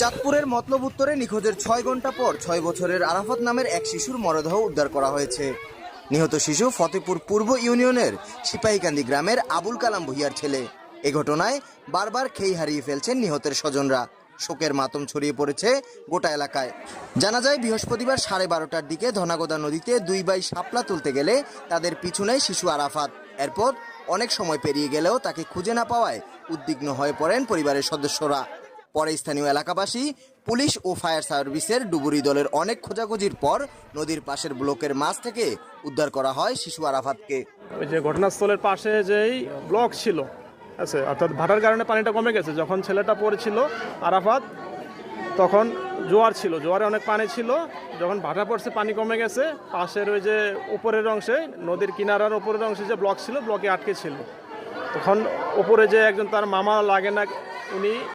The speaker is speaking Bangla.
চাঁদপুরের মতলব উত্তরে নিখোঁজের ছয় ঘণ্টা পর ছয় বছরের আরাফাত নামের এক শিশুর মরদেহ উদ্ধার করা হয়েছে। নিহত শিশু ফতেপুর পূর্ব ইউনিয়নের সিপাহীকান্দি গ্রামের আবুল কালাম ভুইয়ার ছেলে। এ ঘটনায় বারবার খেই হারিয়ে ফেলছেন নিহতের স্বজনরা। শোকের মাতম ছড়িয়ে পড়েছে গোটা এলাকায়। জানা যায়, বৃহস্পতিবার সাড়ে বারোটার দিকে ধনাগোদা নদীতে দুই বাই শাপলা তুলতে গেলে তাদের পিছু নেয় শিশু আরাফাত। এরপর অনেক সময় পেরিয়ে গেলেও তাকে খুঁজে না পাওয়ায় উদ্বিগ্ন হয়ে পড়েন পরিবারের সদস্যরা। পরে স্থানীয় এলাকাবাসী, পুলিশ ও ফায়ার সার্ভিসের ডুবুরি দলের অনেক খোঁজাখুঁজির পর নদীর পাশের ব্লকের মাছ থেকে উদ্ধার করা হয় শিশু আরাফাতকে। ওই যে ঘটনাস্থলের পাশে যেই ব্লক ছিল, আছে, অর্থাৎ ভাটার কারণে পানিটা কমে গেছে। যখন ছেলেটা পড়েছিল, আরাফাত, তখন জোয়ার ছিল। জোয়ারে অনেক পানি ছিল। যখন ভাটা পড়ছে, পানি কমে গেছে, পাশের ওই যে উপরের অংশে, নদীর কিনারার উপরের অংশে যে ব্লক ছিল, ব্লকে আটকে ছিল। তখন উপরে যে একজন তার মামা লাগে না, উনি